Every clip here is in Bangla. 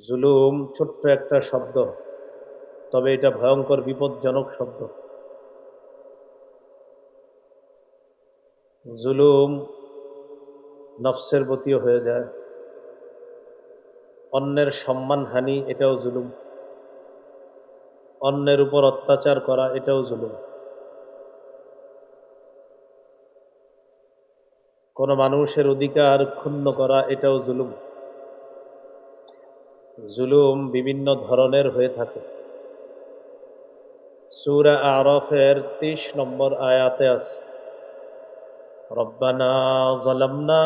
জুলুম ছোট্ট একটা শব্দ, তবে এটা ভয়ঙ্কর, বিপজ্জনক শব্দ। জুলুম নফসের প্রতিও হয়ে যায়। অন্যের সম্মানহানি, এটাও জুলুম। অন্যের উপর অত্যাচার করা, এটাও জুলুম। কোনো মানুষের অধিকার ক্ষুণ্ণ করা, এটাও জুলুম। জুলুম বিভিন্ন ধরনের হয়ে থাকে সুরা আরফের তিরিশ নম্বর আয়াতে আছে ربنا ظلمنا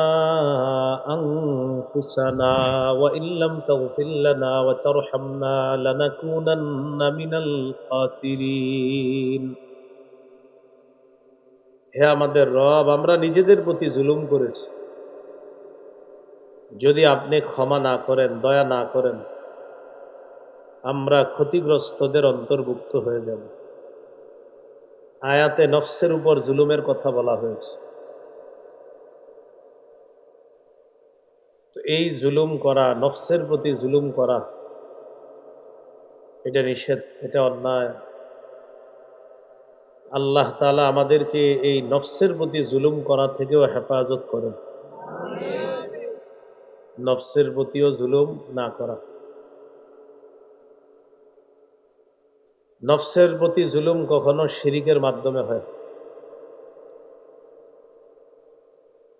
أنفسنا وإن لم تغفر لنا وترحمنا لنكونن من الخاسرين হে আমাদের রব আমরা নিজেদের প্রতি জুলুম করেছি যদি আপনি ক্ষমা না করেন, দয়া না করেন, আমরা ক্ষতিগ্রস্তদের অন্তর্ভুক্ত হয়ে যাব। আয়াতে নফসের উপর জুলুমের কথা বলা হয়েছে। তো এই জুলুম করা, নফসের প্রতি জুলুম করা, এটা নিষেধ, এটা অন্যায়। আল্লাহ তালা আমাদেরকে এই নফসের প্রতি জুলুম করা থেকেও হেফাজত করেন। নফসের প্রতিও জুলুম না করা নফসের প্রতি জুলুম কখনো শিরিকের মাধ্যমে হয়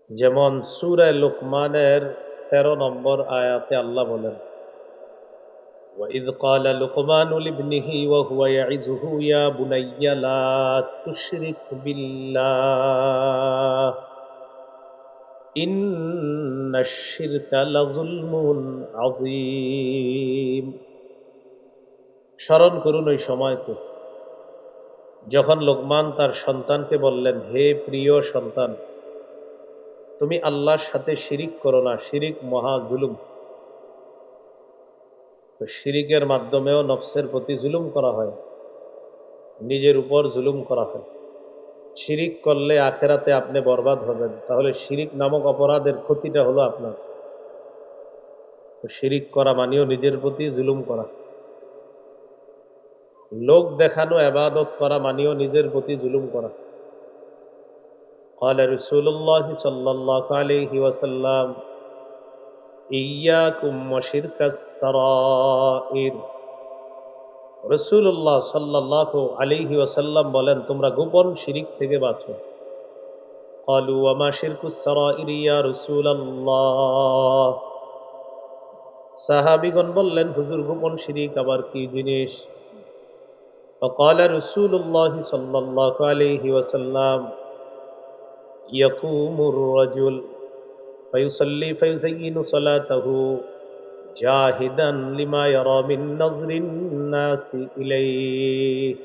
যেমন সুরায় লোকমানের তেরো নম্বর আয়াতে আল্লাহ বলেন وإذ قال لقمان لابنه وهو يعزه يا بني لا تشرك بالله স্মরণ করুন ওই সময়কে যখন লোকমান তার সন্তানকে বললেন, হে প্রিয় সন্তান, তুমি আল্লাহর সাথে শিরিক করো না, শিরিক মহা জুলুম। তো শিরিকের মাধ্যমেও নফসের প্রতি জুলুম করা হয়, নিজের উপর জুলুম করা হয়। শিরিক করলে আখেরাতে আপনি বরবাদ হবেন তাহলে শিরিক নামক অপরাধের ক্ষতিটা হলো আপনার তো শিরিক করা মানেও নিজের প্রতি জুলুম করা লোক দেখানো আবাদত করা মানেও নিজের প্রতি জুলুম করা قال رسول الله صلى الله عليه وسلم إياكم وشرك السرائر রসুল্লাহ সাল্লাহ আলিহি ওসাল্লাম বলেন তোমরা গোপন শিরিক থেকে বাঁচো قالوا وما شرك السرائر يا رسول الله সাহাবিগণ বললেন হুজুর গোপন শিরিক আবার কি জিনিস فقال رسول الله صلى الله عليه وسلم يقوم الرجل فيصلي فيزين صلاته جاهدا لما يرى من نظر الناس إليه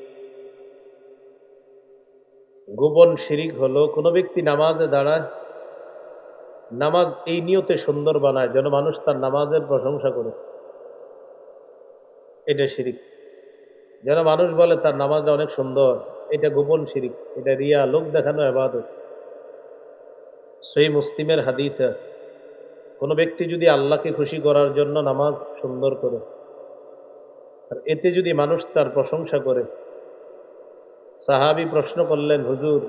গোপন শিরিক হলো কোনো ব্যক্তি নামাজে দাঁড়ায় নামাজ এই নিয়তে সুন্দর বানায় যেন মানুষ তার নামাজের প্রশংসা করে এটা শিরিক যেন মানুষ বলে তার নামাজটা অনেক সুন্দর এটা গোপন শিরিক এটা রিয়া লোক দেখানো আবাদত সেই মুসলিমের হাদিস আছে কোনো ব্যক্তি যদি আল্লাহকে খুশি করার জন্য নামাজ সুন্দর করে, আর এতে যদি মানুষ তার প্রশংসা করে। সাহাবি প্রশ্ন করলেন, হুজুর,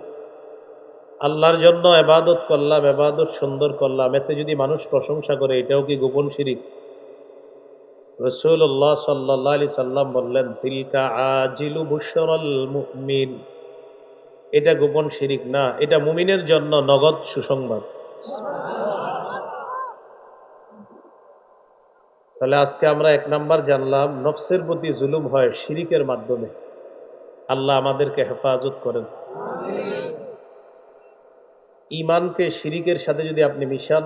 আল্লাহর জন্য এবাদত করলাম, এবাদত সুন্দর করলাম, এতে যদি মানুষ প্রশংসা করে, এটাও কি গোপন শিরিক? রসুল্লাহ সাল্লাহ আলি সাল্লাম বললেন, তিলকা আজিলু বুসরল মুমিন। এটা গোপন শিরিক না, এটা মুমিনের জন্য নগদ সুসংবাদ। তাহলে আজকে আমরা এক নাম্বার জানলাম, নফসের প্রতি জুলুম হয় শিরিকের মাধ্যমে। আল্লাহ আমাদেরকে হেফাজত করেন। ইমানকে শিরিকের সাথে যদি আপনি মিশান,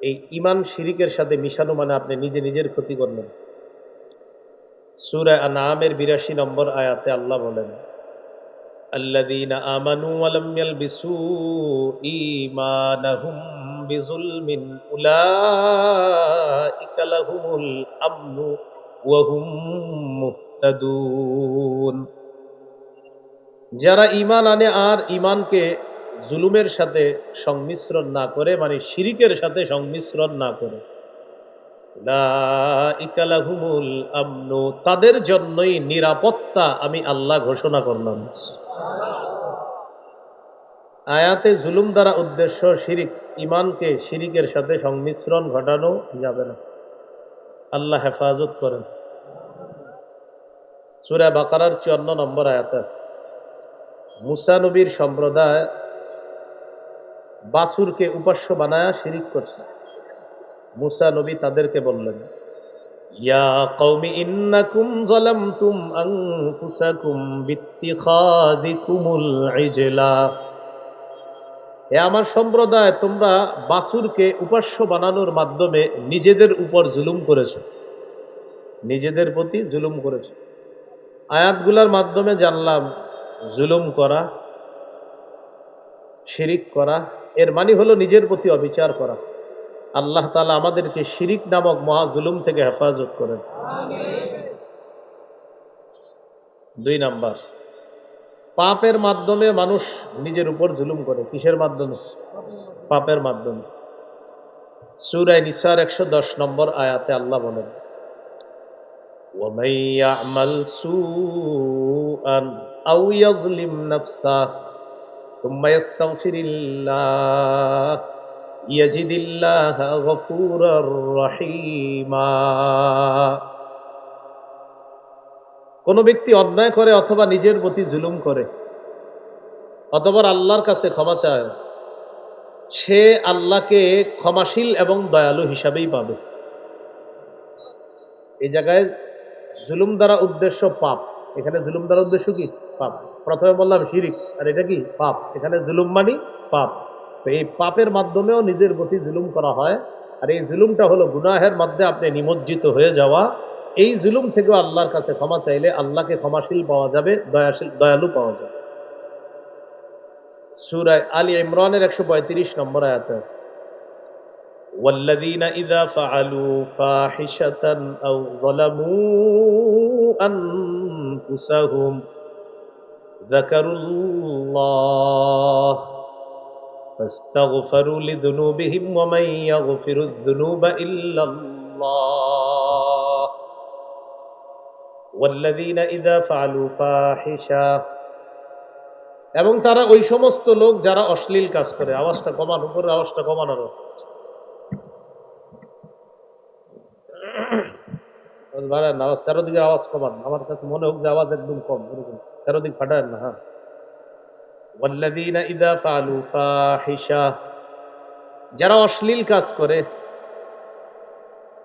এই ইমান শিরিকের সাথে মিশানো মানে আপনি নিজে নিজের ক্ষতি করলেন সুরা নামের বিরাশি নম্বর আয়াতে আল্লাহ বলেন আল্লাদিন আমানু আলমিয়াল বিসু ইমানহুম بظلم أولئك لهم الأمن وهم মুহতাদুন যারা ইমান আনে আর ইমানকে জুলুমের সাথে সংমিশ্রণ না করে মানে শিরিকের সাথে সংমিশ্রণ না করে উলাইকা লাহুমুল আমনু তাদের জন্যই নিরাপত্তা আমি আল্লাহ ঘোষণা করলাম আয়াতে জুলুম দ্বারা উদ্দেশ্য শিরিক ইমানকে শিরিকের সাথে সংমিশ্রণ ঘটানো যাবে না। আল্লাহ হেফাজত করেন। সুরা বাকারার চুয়ান্ন নম্বর আয়াত আছে। মুসা নবীর সম্প্রদায় বাসুরকে উপাস্য বানায়া শিরিক করছে। মুসা নবী তাদেরকে বললেন, ইয়া হে আমার সম্প্রদায়, তোমরা বাসুরকে উপাস্য বানানোর মাধ্যমে নিজেদের উপর জুলুম করেছ। নিজেদের প্রতি জুলুম করেছ। আয়াতগুলার মাধ্যমে জানলাম, জুলুম করা, শিরিক করা, এর মানে হলো নিজের প্রতি অবিচার করা। আল্লাহ তালা আমাদেরকে শিরিক নামক মহা জুলুম থেকে হেফাজত করেন। দুই নাম্বার পাপের মাধ্যমে মানুষ নিজের উপর জুলুম করে কিসের মাধ্যমে পাপের মাধ্যমে সুরায় নিসার একশো দশ নম্বর আয়াতে আল্লাহ বলেন ومن يعمل سوءا أو يظلم نفسه ثم يستغفر الله يجد الله غفورا رحيما কোন ব্যক্তি অন্যায় করে অথবা নিজের প্রতি জুলুম করে অথবা আল্লাহর কাছে ক্ষমা চায়, সে আল্লাহকে ক্ষমাশীল এবং দয়ালু হিসাবেই পাবে। এই জায়গায় জুলুম দ্বারা উদ্দেশ্য পাপ। এখানে জুলুম দ্বারা উদ্দেশ্য কি? পাপ। প্রথমে বললাম শিরিক, আর এটা কি? পাপ। এখানে জুলুম মানি পাপ। তো এই পাপের মাধ্যমেও নিজের প্রতি জুলুম করা হয়, আর এই জুলুমটা হলো গুনাহের মধ্যে আপনি নিমজ্জিত হয়ে যাওয়া এই জুলুম থেকেও আল্লাহর কাছে ক্ষমা চাইলে আল্লাহকে ক্ষমাশীল পাওয়া যাবে দয়াশীল দয়ালু পাওয়া যাবে সুরায় আলী ইমরানের একশো পঁয়ত্রিশ নম্বর আয়াতে والذين إذا فعلوا فاحشة أو ظلموا أنفسهم ذكروا الله فاستغفروا لذنوبهم ومن يغفر الذنوب إلا الله والذين إذا فعلوا فاحشة এবং তারা ওই সমস্ত লোক যারা অশ্লীল কাজ করে আওয়াজটা কমান উপরে আওয়াজটা কমানোর বাড়ান আওয়াজ চারোদিকে আওয়াজ কমান আমার কাছে মনে হোক যে আওয়াজ একদম কম এরকম চারোদিক ফাটায় না হ্যাঁ والذين إذا فعلوا فاحشة যারা অশ্লীল কাজ করে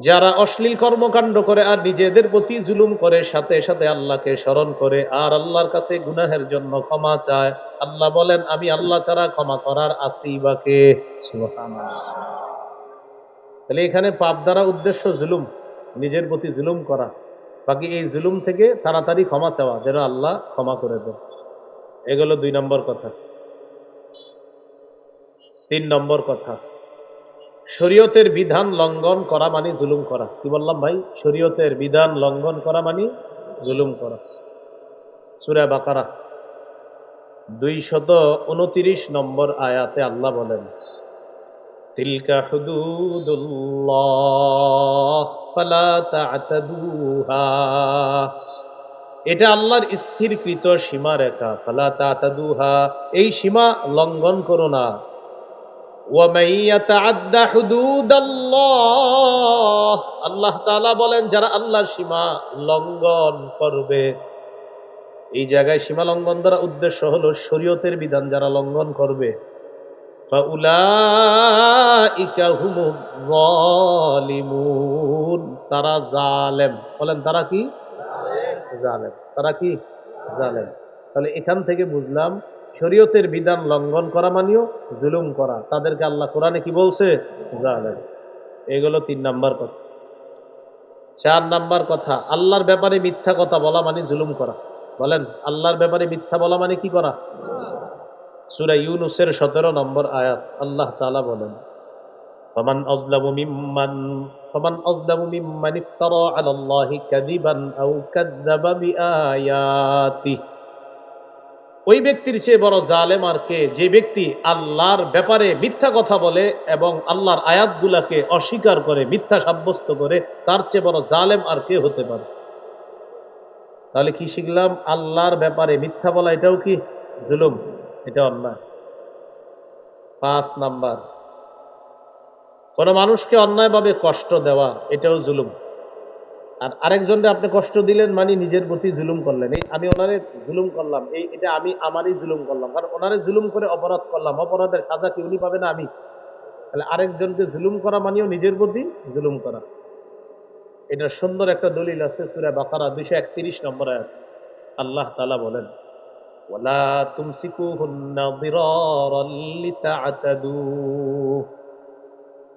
যারা অশ্লীল কর্মকাণ্ড করে আর নিজেদের প্রতি জুলুম করে, সাথে সাথে আল্লাহকে স্মরণ করে, আর আল্লাহর কাছে গুনাহের জন্য ক্ষমা চায়। আল্লাহ বলেন, আমি আল্লাহ ছাড়া ক্ষমা করার আসি বাকে তাহলে এখানে পাপ দ্বারা উদ্দেশ্য জুলুম, নিজের প্রতি জুলুম করা। বাকি এই জুলুম থেকে তাড়াতাড়ি ক্ষমা চাওয়া, যেন আল্লাহ ক্ষমা করে দেন। এগুলো দুই নম্বর কথা। তিন নম্বর কথা। শরীয়তের বিধান লঙ্ঘন করা মানে জুলুম করা। কি বললাম ভাই? শরীয়তের বিধান লঙ্ঘন করা মানে জুলুম করা। সুরা বাকারা দুই শত উনতিরিশ নম্বর আয়াতে আল্লাহ বলেন, তিলকা এটা আল্লাহর স্থিরকৃত সীমা রেখা ফালা তা'তাদুহা। এই সীমা লঙ্ঘন করো না। আল্লাহ বলেন, যারা আল্লাহর সীমা লঙ্ঘন করবে, এই জায়গায় সীমা লঙ্ঘন দ্বারা উদ্দেশ্য শরীয়তের বিধান, যারা লঙ্ঘন করবে। তারা জালেম। বলেন, তারা কি? জালেম। তারা কি? জালেম। তাহলে এখান থেকে বুঝলাম শরীয়তের বিধান লঙ্ঘন করা মানিও জুলুম করা তাদেরকে আল্লাহ কোরআনে কি বলছে জালেম এগুলো তিন নাম্বার কথা চার নাম্বার কথা আল্লাহর ব্যাপারে মিথ্যা কথা বলা মানে জুলুম করা বলেন আল্লাহর ব্যাপারে মিথ্যা বলা মানে কি করা সুরা ইউনুসের সতেরো নম্বর আয়াত আল্লাহ তালা বলেন فمن أظلم ممن فمن أظلم ممن افترى على الله كذبا أو كذب بآياته ওই ব্যক্তির চেয়ে বড় জালেম আর কে? যে ব্যক্তি আল্লাহর ব্যাপারে মিথ্যা কথা বলে এবং আল্লাহর আয়াতগুলাকে অস্বীকার করে, মিথ্যা সাব্যস্ত করে, তার চেয়ে বড় জালেম আর কে হতে পারে? তাহলে কি শিখলাম? আল্লাহর ব্যাপারে মিথ্যা বলা এটাও কি জুলুম? এটা অন্যায়। পাঁচ নাম্বার। কোন মানুষকে অন্যায়ভাবে কষ্ট দেওয়া, এটাও জুলুম। আর আরেকজনকে আপনি কষ্ট দিলেন মানে নিজের প্রতি জুলুম করলেন। এই আমি ওনারে জুলুম করলাম। এই এটা আমি আমারই জুলুম করলাম। কারণ ওনারে জুলুম করে অপরাধ করলাম। অপরাধের সাজা কি উনি পাবে না আমি? তাহলে আরেকজনকে জুলুম করা মানেও নিজের প্রতি জুলুম করা। এটা সুন্দর একটা দলিল আছে সুরা বাকারা দুইশো একত্রিশ নম্বর আয়াত। আল্লাহ তালা বলেন ওলা ওয়ালা তুমসিকুহুন্না দিরারান লিতা'তাদু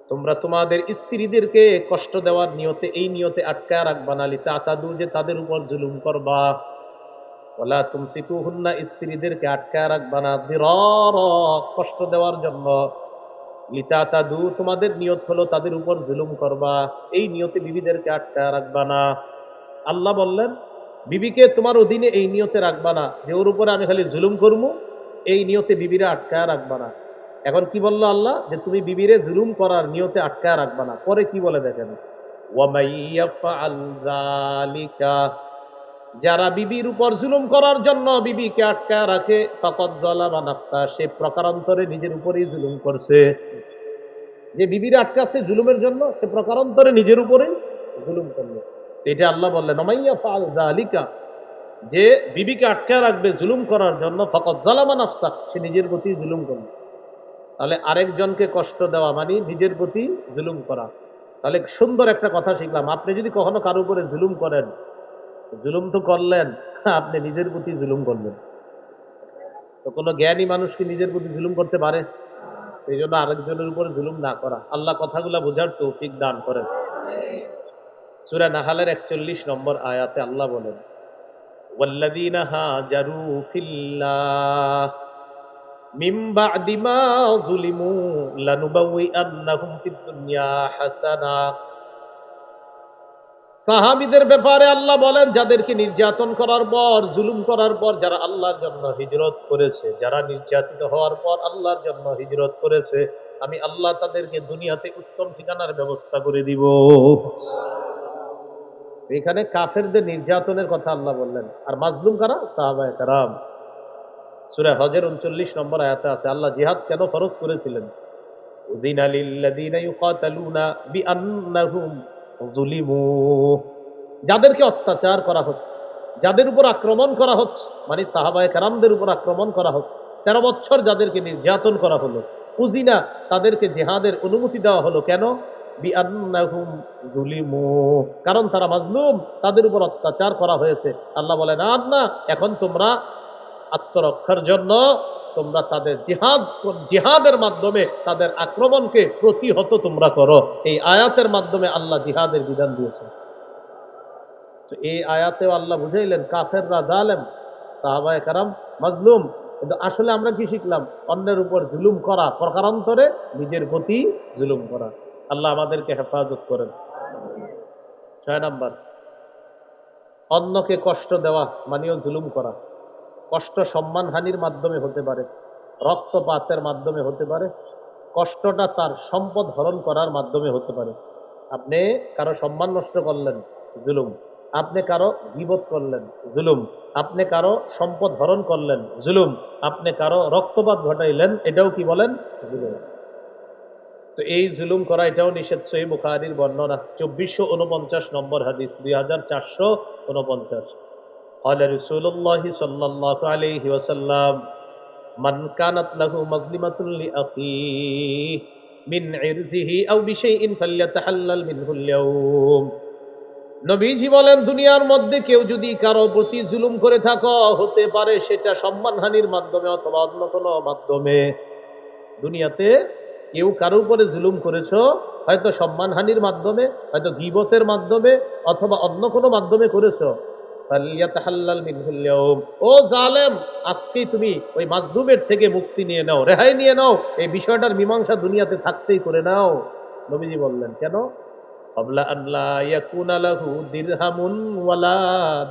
তোমরা তোমাদের স্ত্রীদেরকে কষ্ট দেওয়ার নিয়তে, এই নিয়তে আটকায় রাখবা না লিতা আতাদু যে তাদের উপর জুলুম করবা। ওলা তুমসিকু হুন্না স্ত্রীদেরকে আটকায় রাখবা না। দিরার, কষ্ট দেওয়ার জন্য। লিতা তাদু, তোমাদের নিয়ত হলো তাদের উপর জুলুম করবা। এই নিয়তে বিবিদেরকে আটকায় রাখবা না। আল্লাহ বললেন, বিবিকে তোমার অধীনে এই নিয়তে রাখবা না। যে ওর উপরে আমি খালি জুলুম করব, এই নিয়তে বিবিরা আটকায় রাখবা না। এখন কি বলল আল্লাহ? যে তুমি বিবিরে জুলুম করার নিয়তে আটকায় রাখবা না। পরে কি বলে দেখেন? যারা বিবির উপর জুলুম করার জন্য বিবিকে আটকায় রাখে তকত জালামা নাফসা, সে প্রকারান্তরে নিজের উপরেই জুলুম করছে। যে বিবির আটকাচ্ছে জুলুমের জন্য, সে প্রকারান্তরে নিজের উপরেই জুলুম করল। এটা আল্লাহ বললেন জালিকা যে বিবিকে আটকায় রাখবে জুলুম করার জন্য ফকত জালামা নাফসা, সে নিজের প্রতি জুলুম করল। তাহলে আরেকজনকে কষ্ট দেওয়া মানে নিজের প্রতি জুলুম করা তাহলে সুন্দর একটা কথা শিখলাম আপনি যদি কখনো কারো উপরে জুলুম করেন জুলুম তো করলেন আপনি নিজের প্রতি জুলুম করলেন তো কোনো জ্ঞানী মানুষ কি নিজের প্রতি জুলুম করতে পারে এই জন্য আরেকজনের উপরে জুলুম না করা আল্লাহ কথাগুলা বোঝার তৌফিক দান করেন সুরা নাহালের একচল্লিশ নম্বর আয়াতে আল্লাহ বলেন والذين هاجروا في الله মিম্বা দিমা জুলিমু লানুবাউই আন্নাহুম ফিদ দুনিয়া হাসানা। সাহাবিদের ব্যাপারে আল্লাহ বলেন, যাদেরকে নির্যাতন করার পর, জুলুম করার পর যারা আল্লাহর জন্য হিজরত করেছে, যারা নির্যাতিত হওয়ার পর আল্লাহর জন্য হিজরত করেছে, আমি আল্লাহ তাদেরকে দুনিয়াতে উত্তম ঠিকানার ব্যবস্থা করে দিব। এখানে কাফেরদের নির্যাতনের কথা আল্লাহ বললেন। আর মাজলুম কারা? সাহাবায় কারাম। সুরা হজের উনচল্লিশ নম্বর আয়াতে আছে, আল্লাহ জিহাদ কেন ফরজ করেছিলেন? উদিন আলিল্লাযীনা ইউকাতালুনা বিআন্নাহুম যুলিমু যাদেরকে অত্যাচার করা হচ্ছে, যাদের উপর আক্রমণ করা হচ্ছে মানে সাহাবায়ে কারামদের উপর আক্রমণ করা হচ্ছে, তেরো বছর যাদেরকে নির্যাতন করা হলো উজিনা তাদেরকে জেহাদের অনুমতি দেওয়া হলো কেন? কারণ তারা মাজলুম, তাদের উপর অত্যাচার করা হয়েছে। আল্লাহ বলেন, আর না, এখন তোমরা আত্মরক্ষার জন্য তোমরা তাদের জিহাদ, জিহাদের মাধ্যমে তাদের আক্রমণকে প্রতিহত তোমরা করো। এই আয়াতের মাধ্যমে আল্লাহ জিহাদের বিধান দিয়েছেন। এই আয়াতেও আল্লাহ বুঝাইলেন, কাফেররা জালেম, সাহাবায়ে কারাম, মাজলুম। কিন্তু আসলে আমরা কি শিখলাম? অন্যের উপর জুলুম করা প্রকারান্তরে নিজের প্রতি জুলুম করা। আল্লাহ আমাদেরকে হেফাজত করেন। ছয় নাম্বার, অন্যকে কষ্ট দেওয়া মানেও জুলুম করা। কষ্ট সম্মানহানির মাধ্যমে হতে পারে, রক্তপাতের মাধ্যমে হতে পারে, কষ্টটা তার সম্পদ হরণ করার মাধ্যমে হতে পারে। আপনি কারও সম্মান নষ্ট করলেন, জুলুম। আপনি কারও বিপদ করলেন, জুলুম। আপনি কারও সম্পদ হরণ করলেন, জুলুম। আপনি কারও রক্তপাত ঘটাইলেন, এটাও কি বলেন? জুলুম। তো এই জুলুম করা, এটাও নিষেধ সহি বর্ণনা। চব্বিশশো উনপঞ্চাশ নম্বর হাদিস, দুই হাজার চারশো উনপঞ্চাশ قال رسول الله صلى الله عليه وسلم من كانت له مظلمة لأخيه من عرزه أو بشيء فليتحلل منه اليوم নবীজি বলেন দুনিয়ার মধ্যে কেউ যদি কারো প্রতি জুলুম করে থাকো হতে পারে সেটা সম্মানহানির মাধ্যমে অথবা অন্য কোনো মাধ্যমে দুনিয়াতে কেউ কারো উপরে জুলুম করেছো হয়তো সম্মানহানির মাধ্যমে হয়তো গিবতের মাধ্যমে অথবা অন্য কোনো মাধ্যমে করেছো ফালিয়াতাহাল্লাল মিনহুল ইয়াউম। মুক্তি নিয়ে নাও, রেহাই নিয়ে নাও, এই মীমাংসা দুনিয়াতে থাকতেই করে নাও। নবীজি বললেন, কেন?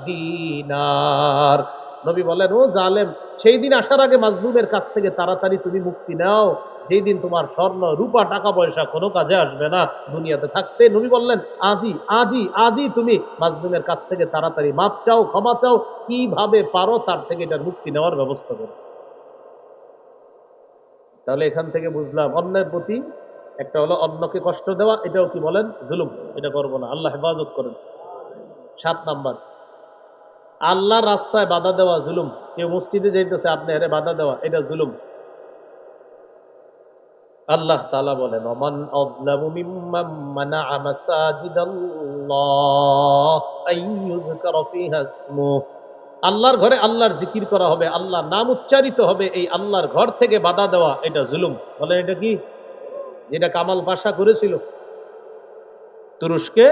দিনার। নবী বলেন, ও জালেম, সেই দিন আসার আগে মাজলুমের কাছ থেকে তাড়াতাড়ি তুমি মুক্তি নাও। যেই দিন তোমার স্বর্ণ, রূপা, টাকা পয়সা কোনো কাজে আসবে না, দুনিয়াতে থাকতে নবী বললেন আজই আজই আজই তুমি মাজলুমের কাছ থেকে তাড়াতাড়ি মাপ চাও, ক্ষমা চাও, কীভাবে পারো তার থেকে এটার মুক্তি নেওয়ার ব্যবস্থা করো? তাহলে এখান থেকে বুঝলাম, অন্যের প্রতি একটা হলো অন্যকে কষ্ট দেওয়া, এটাও কি বলেন, জুলুম, এটা করব না, আল্লাহ হেফাজত করেন। সাত নাম্বার আল্লাহ রাস্তায় বাধা দেওয়া জুলুম, কেউ মসজিদে যাইতেছে, আপনি হেরে বাধা দেওয়া, এটা জুলুম। আল্লাহ তাআলা বলেন ইসমুহু আল্লাহর ঘরে আল্লাহর জিকির করা হবে, আল্লাহর নাম উচ্চারিত হবে, এই আল্লাহর ঘর থেকে বাধা দেওয়া, এটা জুলুম। বলেন এটা কি? যেটা কামাল পাশা করেছিল। তুরস্কে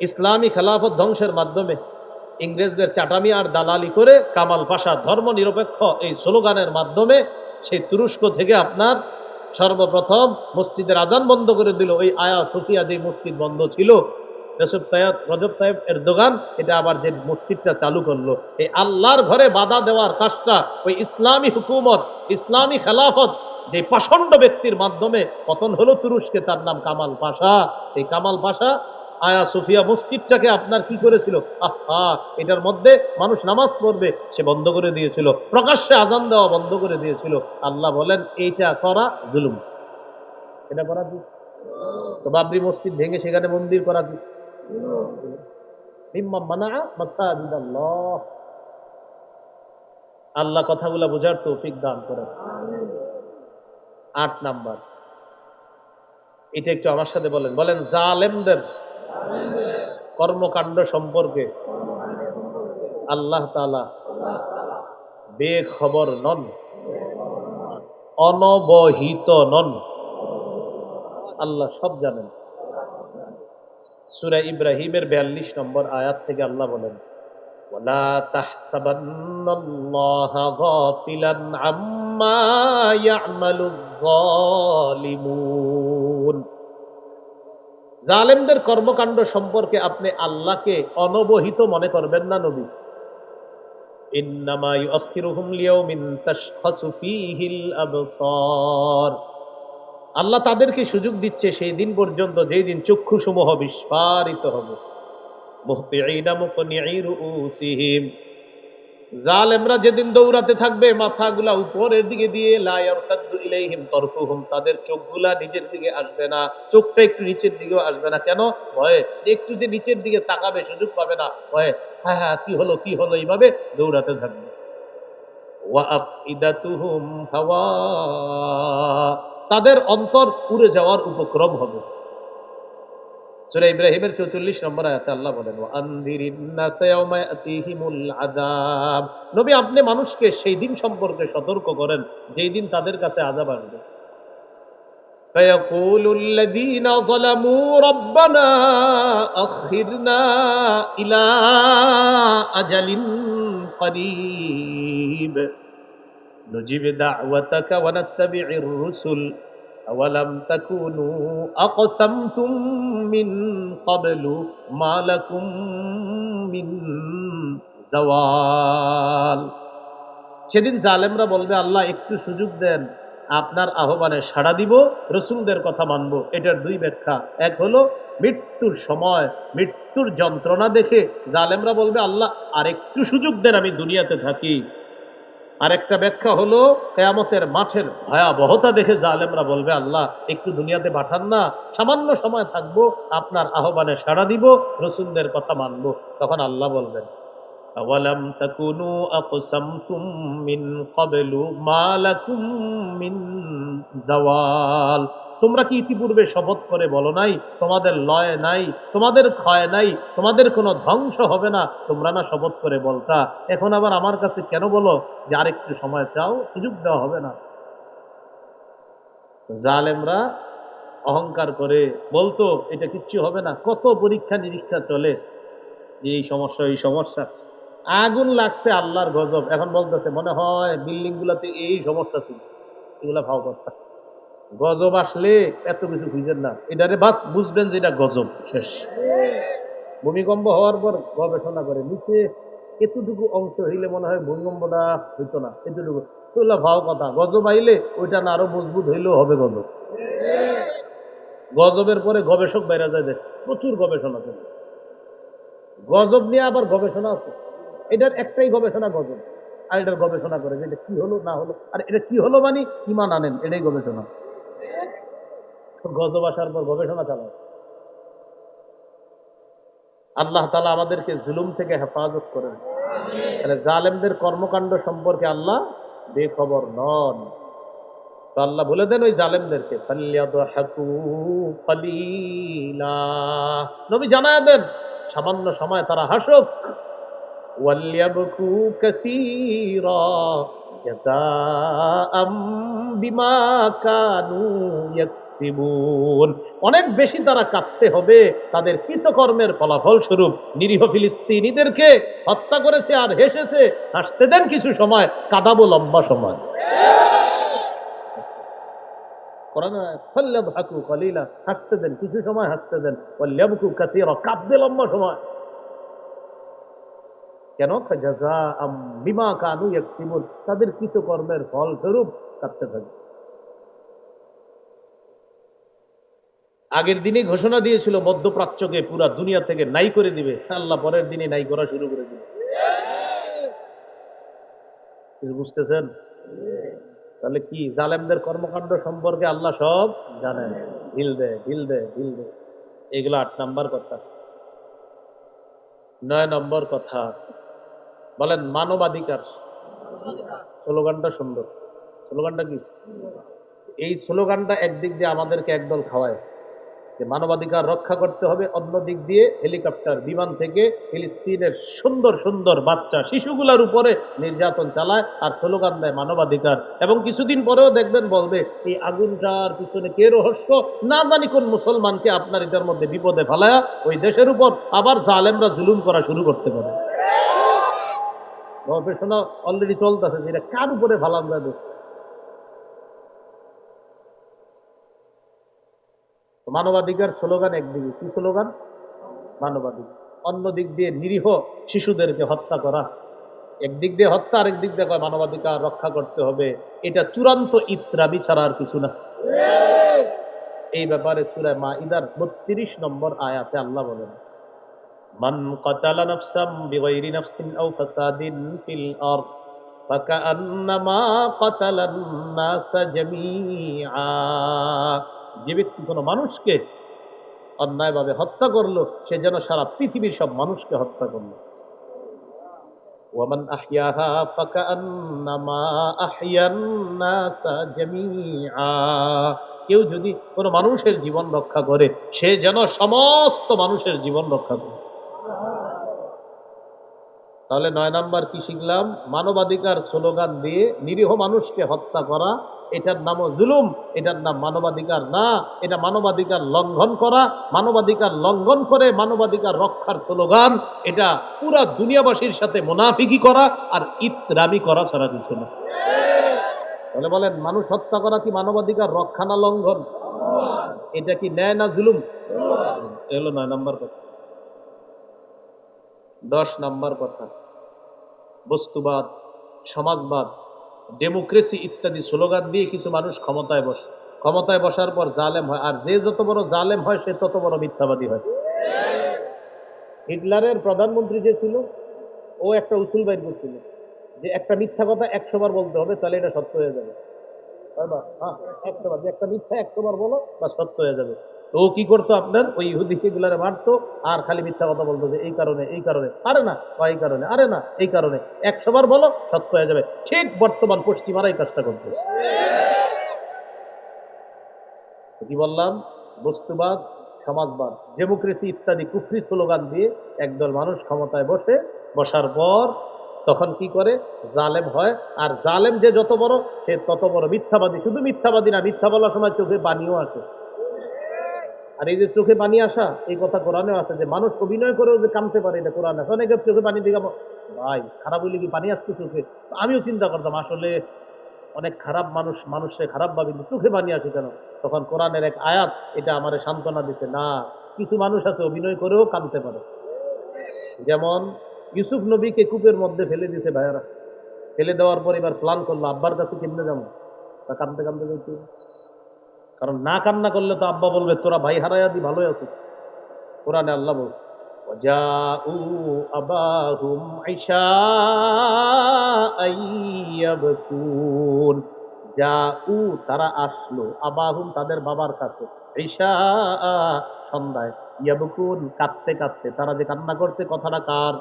ইসলামী খেলাফত ধ্বংসের মাধ্যমে ইংরেজদের চাটামি আর দালালি করে কামাল পাশা ধর্ম নিরপেক্ষ এই স্লোগানের মাধ্যমে সেই তুরস্ক থেকে আপনার সর্বপ্রথম মসজিদের আজান বন্ধ করে দিল। ওই আয়া সুফিয়া যে মসজিদ বন্ধ ছিল। রসব তায়ব রজব তায়ব এর দোকান এটা আবার যে মসজিদটা চালু করল। এই আল্লাহর ঘরে বাধা দেওয়ার কাজটা ওই ইসলামী হুকুমত, ইসলামী খেলাফত, যে প্রচণ্ড ব্যক্তির মাধ্যমে পতন হলো তুরস্কে, তার নাম কামাল পাশা। এই কামাল পাশা আয়া সুফিয়া মসজিদটাকে আপনার কি করেছিল? আহা, এটার মধ্যে মানুষ নামাজ পড়বে, সে বন্ধ করে দিয়েছিল। প্রকাশ্যে আজান দেওয়া বন্ধ করে দিয়েছিল। আল্লাহ বলেন, এইটা করা জুলুম। এটা করা কি তো বাবরি মসজিদ ভেঙে সেখানে মন্দির করা কি আল্লাহ কথাগুলো বোঝার তৌফিক দান করে আট নাম্বার। এটা একটু আমার সাথে বলেন। বলেন, জালেমদের কর্মকাণ্ড সম্পর্কে আল্লাহ তালা বেখবর নন অনবহিত নন আল্লাহ সব জানেন সুরা ইব্রাহিমের বিয়াল্লিশ নম্বর আয়াত থেকে আল্লাহ বলেন ولا تحسبن الله غافلا عما يعمل الظالمون জালেমদের কর্মকাণ্ড সম্পর্কে আপনি আল্লাহকে অনবহিত মনে করবেন না, নবী। আল্লাহ তাদেরকে সুযোগ দিচ্ছে সেই দিন পর্যন্ত, যেই দিন চক্ষুসমূহ বিস্ফারিত হবে। জালেমরা যেদিন দৌড়াতে থাকবে, মাথাগুলা উপরের দিকে দিয়ে ইলাইহিম তরফুহুম, তাদের চোখগুলা নিজের দিকে আসবে না। চোখটা একটু নিচের দিকেও আসবে না। কেন? ভয়ে। একটু যে নিচের দিকে তাকাবে, সুযোগ পাবে না। ভয়ে। হ্যাঁ হ্যাঁ কি হলো কি হলো, এইভাবে দৌড়াতে থাকবে। তাদের অন্তর উড়ে যাওয়ার উপক্রম হবে। সূরা ইব্রাহিমের 44 নম্বর আয়াতে আল্লাহ বলেন ওয়া আনযিরিন নাসা ইয়াওমা ইয়াতিহিমুল আযাব নবী আপনি মানুষকে সেই দিন সম্পর্কে সতর্ক করেন যেই দিন তাদের কাছে আযাব আসবে فيقول الذين ظلموا ربنا أخرنا إلى أجل قريب نجيب دعوتك ونتبع الرسل أولم تكونوا أقسمتم من قبل ما لكم من زوال সেদিন জালেমরা বলবে আল্লাহ একটু সুযোগ দেন আপনার আহ্বানে সাড়া দিব রসুলদের কথা মানব এটার দুই ব্যাখ্যা এক হলো মৃত্যুর সময় মৃত্যুর যন্ত্রণা দেখে জালেমরা বলবে আল্লাহ আর একটু সুযোগ দেন আমি দুনিয়াতে থাকি আরেকটা ব্যাখ্যা হলো, কেয়ামতের মাঠের ভয়াবহতা দেখে জালেমরা বলবে, আল্লাহ, একটু দুনিয়াতে পাঠান না, সামান্য সময় থাকব, আপনার আহ্বানে সাড়া দিব, রসুলদের কথা মানব। তখন আল্লাহ বলবেন আওয়ালাম তাকুনু আকসামতুম মিন ক্বাবলু মা লাকুম মিন জাওয়াল? তোমরা কি ইতিপূর্বে শপথ করে বলো নাই, তোমাদের লয় নাই, তোমাদের ক্ষয় নাই, তোমাদের কোনো ধ্বংস হবে না, তোমরা না শপথ করে বলতা। এখন আবার আমার কাছে কেন বলো যে আরেকটু সময় চাও, সুযোগ দেওয়া হবে না। জালেমরা অহংকার করে, বলতো, এটা কিচ্ছু হবে না, কত পরীক্ষা নিরীক্ষা চলে, যে এই সমস্যা এই সমস্যা। আগুন লাগছে আল্লাহর গজব। এখন বলতেছে, মনে হয় বিল্ডিং গুলাতে এই সমস্যা ছিল। এগুলা ভাও কথা। গজব আসলে এত কিছু খুঁজেন না। এটারে বাস বুঝবেন যে এটা গজব শেষ। ভূমিকম্প হওয়ার পর গবেষণা করে নিচে এতটুকু অংশ হইলে মনে হয় ভূমিকম্পটা হইতো না। এতটুকু। এগুলা ভাও কথা। গজব আইলে ওইটা না আরও মজবুত হইলেও হবে গজব। গজবের পরে গবেষক বাইরে যায় প্রচুর গবেষণা করে। গজব নিয়ে আবার গবেষণা আছে। এটার একটাই গবেষণা গজব। আর এটার গবেষণা করে যে এটা কি হলো, না হলো। আর এটা কি হলো মানে ইমান আনেন, এটাই গবেষণা। গজব আসার পর গবেষণা চালায় আল্লাহ তালা আমাদেরকে জুলুম থেকে হেফাজত করেন। তাহলে জালেমদের কর্মকাণ্ড সম্পর্কে আল্লাহ বেখবর নন। তো আল্লাহ বলে দেন ওই জালেমদেরকে নবী জানায় দেন, সামান্য সময় তারা হাসুক। অনেক বেশি তারা কাঁদতে হবে, তাদের কৃতকর্মের ফলাফল স্বরূপ। নিরীহ ফিলিস্তিনিদেরকে হত্যা করেছে আর হেসেছে। হাসতে দেন কিছু সময়, কাঁদাবো লম্বা সময়। হাসতে দেন, কিছু সময় হাসতে দেন। কাঁদবে লম্বা সময়। কেন? বিমা কানু ইয়াকসিবুন তাদের কৃতকর্মের ফলস্বরূপ কাঁদতে থাকে। আগের দিনে ঘোষণা দিয়েছিল, মধ্যপ্রাচ্যকে পুরা দুনিয়া থেকে নাই করে দিবে। আল্লাহ পরের দিনে নাই করা শুরু করে দিবে। বুঝতেছেন? তাহলে কি, জালেমদের কর্মকাণ্ড সম্পর্কে আল্লাহ সব জানেন। ঢিল দে ঢিল দে ঢিল দে। এগুলো আট নাম্বার কথা। নয় নম্বর কথা বলেন, মানবাধিকার। স্লোগানটা সুন্দর। স্লোগানটা কি? এই স্লোগানটা একদিক দিয়ে আমাদেরকে একদল খাওয়ায় যে মানবাধিকার রক্ষা করতে হবে, অন্য দিক দিয়ে হেলিকপ্টার, বিমান থেকে ফিলিস্তিনের সুন্দর সুন্দর বাচ্চা, শিশুগুলার উপরে নির্যাতন চালায় আর স্লোগান দেয় মানবাধিকার। এবং কিছুদিন পরেও দেখবেন বলবে, এই আগুনটার পিছনে কে রহস্য? না জানি কোন মুসলমানকে আপনার এটার মধ্যে বিপদে ফেলায়া ওই দেশের উপর আবার জালেমরা জুলুম করা শুরু করতে পারে। গবেষণা অলরেডি চলতেছে, যে এটা কার উপরে ফালান যাবে মানবাধিকার স্লোগান একদিকে, কি স্লোগান? মানবাধিকার। অন্য দিক দিয়ে নিরীহ শিশুদেরকে হত্যা করা। একদিক দিয়ে হত্যা, আরেক দিক দিয়ে মানবাধিকার রক্ষা করতে হবে। এটা চূড়ান্ত ইত্রাবি ছাড়া আর কিছু না। এই ব্যাপারে সুরায় মা ইদার বত্রিশ নম্বর আয়াতে আল্লাহ বলেন নাফসাম বিগাইরি নাফসিন আও ফাসাদিন ফিল আরদ ফাকান্নামা কাতালান নাসা জামিআ। যে ব্যক্তি কোনো মানুষকে অন্যায়ভাবে হত্যা করল, সে যেন সারা পৃথিবীর সব মানুষকে হত্যা করল। কেউ যদি কোনো মানুষের জীবন রক্ষা করে, সে যেন সমস্ত মানুষের জীবন রক্ষা করে। তাহলে নয় নাম্বার কি শিখলাম? মানবাধিকার স্লোগান দিয়ে নিরীহ মানুষকে হত্যা করা, এটার নামও জুলুম, এটার নাম মানবাধিকার না, এটা মানবাধিকার লঙ্ঘন করা, মানবাধিকার লঙ্ঘন করে মানবাধিকার রক্ষার স্লোগান, এটা পুরা দুনিয়াবাসীর সাথে মোনাফিকি করা আর ইতরামি করা ছাড়া কিছু না। তাহলে বলেন, মানুষ হত্যা করা কি মানবাধিকার রক্ষা না লঙ্ঘন? এটা কি ন্যায় না জুলুম? এ হলো নয় নম্বর কথা। দশ নম্বর কথা। বস্তুবাদ, সমাজবাদ ডেমোক্রেসি ইত্যাদি স্লোগান দিয়ে কিছু মানুষ ক্ষমতায় বসে। ক্ষমতায় বসার পর জালেম হয়, আর যে যত বড় জালেম হয়, সে তত বড় মিথ্যাবাদী হয়। হিটলারের প্রধানমন্ত্রী যে ছিল, ও একটা উসুল বাইর করছিল, যে একটা মিথ্যা কথা একশো বার বলতে হবে, তাহলে এটা সত্য হয়ে যাবে? হ্যাঁ যে একটা মিথ্যা একশো বার বলো, বা সত্য হয়ে যাবে। তো ও কি করতো আপনার? ওই ইহুদিকে গুলারে মারতো আর খালি মিথ্যা কথা বলতো যে এই কারণে এই কারণে। আরে না এই কারণে, আরে না, এই কারণে। একশো বার বলো, সত্য হয়ে যাবে। ঠিক বর্তমান পশ্চিমারা এই কাজটা করতেছে কি বললাম? বস্তুবাদ, সমাজবাদ। ডেমোক্রেসি, ইত্যাদি কুফরি স্লোগান দিয়ে একদল মানুষ ক্ষমতায় বসে, বসার পর তখন কি করে? জালেম হয়। আর জালেম যে যত বড়, সে তত বড় মিথ্যাবাদী। শুধু মিথ্যাবাদী না, মিথ্যা বলার সময় চোখে পানিও আসে। আর এই যে চোখে পানি আসা, এই কথা কোরআনেও আছে যে মানুষ অভিনয় করেও যে কামতে পারে এটা কোরআন আছে। অনেকের চোখে পানি দিকে ভাই, খারাপ হইলে কি পানি আসছে চোখে? আমিও চিন্তা করতাম, আসলে অনেক খারাপ মানুষ মানুষে খারাপ ভাবে চোখে পানি আসে কেন? তখন কোরআনের এক আয়াত এটা আমার সান্ত্বনা দিতে না, কিছু মানুষ আছে অভিনয় করেও কাঁদতে পারে। যেমন ইউসুফ নবীকে কূপের মধ্যে ফেলে দিতে ভাইয়ারা। ফেলে দেওয়ার পর এবার প্ল্যান করল, আব্বার কাছে কেমনে যাব? তা কাঁদতে যাইতে হবে। কারণ না কান্না করলে তো আব্বা বলবে, তোরা ভাই হারাইয়া দি, ভালোই আছো। কোরআনে আল্লাহ বলছে তারা আসলো, আবাহুম তাদের বাবার কাছে ঈশা সন্ধ্যায়, ইয়াবকুন কাঁদতে কাঁদতে, তারা যে কান্না করছে কথাটা কার?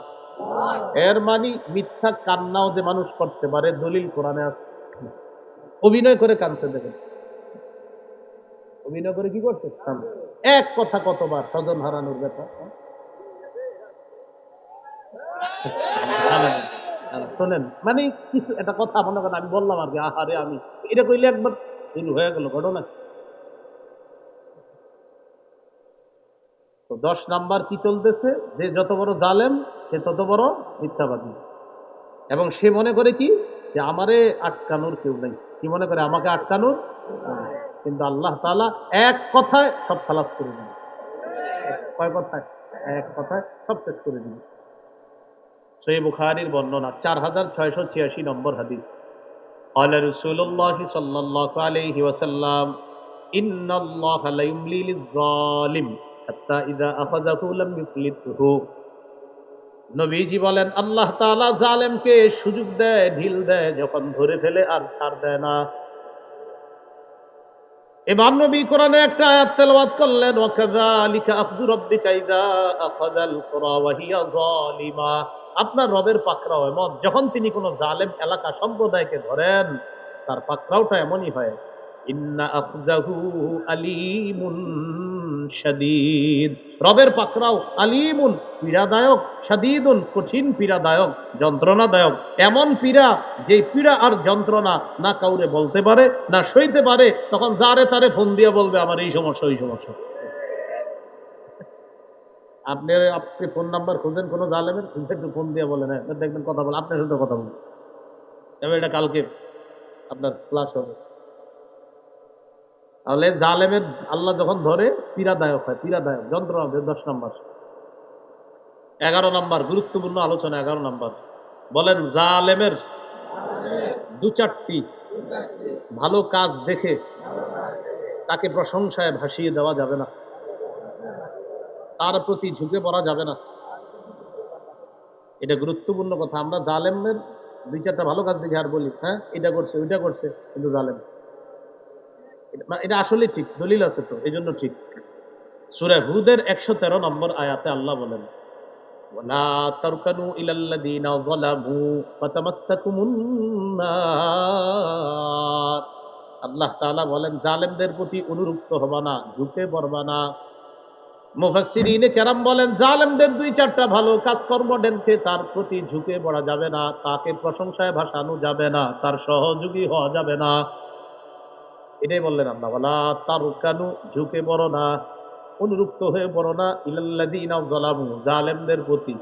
এর মানে মিথ্যা কান্নাও যে মানুষ করতে পারে, দলিল কোরআনে আছে। অভিনয় করে কাঁদতে দেখেন। অভিনয় করে কি করছে? এক কথা কতবার স্বজন হারানোর ব্যাপার? হ্যাঁ? শোনেন, শোনেন মানে কিছু একটা কথা মনে করেন আমি বললাম আর কি আহারে আমি। এটা কইলে একবার শুরু হয়ে গেল ঘটনা। তো দশ নাম্বার কি চলতেছে? যে যত বড় জালেম সে তত বড় মিথ্যাবাদী। এবং সে মনে করে কি? যে আমারে আটকানোর কেউ নেই। কি মনে করে? আমাকে আটকানোর? কিন্তু আল্লাহ তাআলা এক কথায় সব খালাস করে দিবে কয় কথায় এক কথায় সব শেষ করে দিবে সহি বুখারীর বর্ণনা চার হাজার ছয়শো ছিয়াশি নম্বর হাদিস قال رسول الله صلى الله عليه وسلم إن الله لا يملي للظالم حتى إذا أخذه لم يفلته নবীজি বলেন আল্লাহ তাআলা জালেমকে সুযোগ দেয় ঢিল দেয় যখন ধরে ফেলে আর ছাড় দেয় না এবার নবী কোরআনে একটা আয়াত তেলাওয়াত করলেন, ওয়াকাযালিকা আখযু রাব্বিকা ইযা আখাযাল কুরা ওয়া হিয়া যালিমা। আপনার রবের পাকড়াও এমন, যখন তিনি কোনো জালেম এলাকা সম্প্রদায়কে ধরেন, তার পাকরাওটা এমনই হয়, ইন্না আখযাহু আলিমুন রবের পাকড়াও আলিমুন, পীড়াদায়ক কঠিন পীড়াদায়ক, যন্ত্রণাদায়ক। এমন পীড়া যে পীড়া আর যন্ত্রণা না কাউরে বলতে পারে, না সইতে পারে, তখন যারে তারে ফোন দিয়ে বলবে, আমার এই সমস্যা এই সমস্যা। আপনি আপনি ফোন নাম্বার খুঁজেন কোনো জালেমের, খুঁজে একটু ফোন দিয়ে বলেন হ্যাঁ দেখবেন কথা বলে, আপনার সাথে কথা বলেন এটা কালকে আপনার ক্লাস হবে। তাহলে জালেমের আল্লাহ যখন ধরে, পীড়াদায়ক হয়, পীড়াদায়ক যন্ত্রণা দেয় দশ নম্বর। এগারো নম্বর, গুরুত্বপূর্ণ আলোচনা, এগারো নম্বর। বলেন, জালেমের দু চারটি ভালো কাজ দেখে তাকে প্রশংসায় ভাসিয়ে দেওয়া যাবে না। তার প্রতি ঝুঁকে পড়া যাবে না। এটা গুরুত্বপূর্ণ কথা। আমরা জালেমের দুই চারটা ভালো কাজ দেখে আর বলি হ্যাঁ এটা করছে, ওইটা করছে, কিন্তু জালেম। এটা- মানে এটা আসলে ঠিক দলিল আছে তো এই জন্য ঠিক সুরে হুদের একশো তেরো নম্বর আয়াতে আল্লাহ বলেন ولا تركنوا إلى الذين ظلموا فتمسكم النار আল্লাহ তাআলা বলেন জালেমদের প্রতি অনুরুক্ত হবা না ঝুঁকে পড়বা না মুফাসসিরিনে কেরাম বলেন জালেমদের দুই চারটা ভালো কাজকর্ম দেখে তার প্রতি ঝুঁকে পড়া যাবে না তাকে প্রশংসায় ভাসানো যাবে না তার সহযোগী হওয়া যাবে না এটাই বললেন আল্লাহ বলা তার কানু ঝুঁকে পড়ো না, অনুরুক্ত হয়ে পড়ো না, ইলাল্লাযীনা যালামু, জালেমদের প্রতি।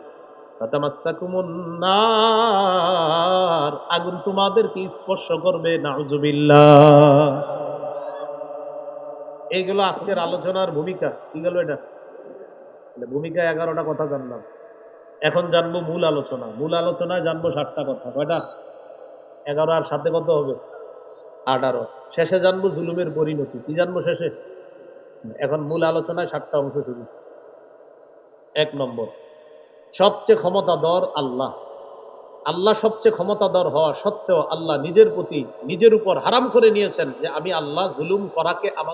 আগুন তোমাদেরকে স্পর্শ করবে, নাউজুবিল্লাহ। এইগুলো আজকের আলোচনার ভূমিকা, কি গেল এটা? ভূমিকা এগারোটা কথা জানলাম। এখন জানব মূল আলোচনা, মূল আলোচনায় জানব ষাটটা কথা, কয়টা? এগারো আর সাথে কত হবে? আঠারো। শেষে জানব জুলুমের পরিণতি। কি জানব শেষে? এখন মূল আলোচনায় সাতটা অংশ শুরু। এক নম্বর। সবচেয়ে ক্ষমতাধর আল্লাহ। আল্লাহ সবচেয়ে ক্ষমতাধর হওয়া সত্ত্বেও আল্লাহ নিজের প্রতি নিজের উপর হারাম করে নিয়েছেন যে আমি আল্লাহ জুলুম করাকে আমার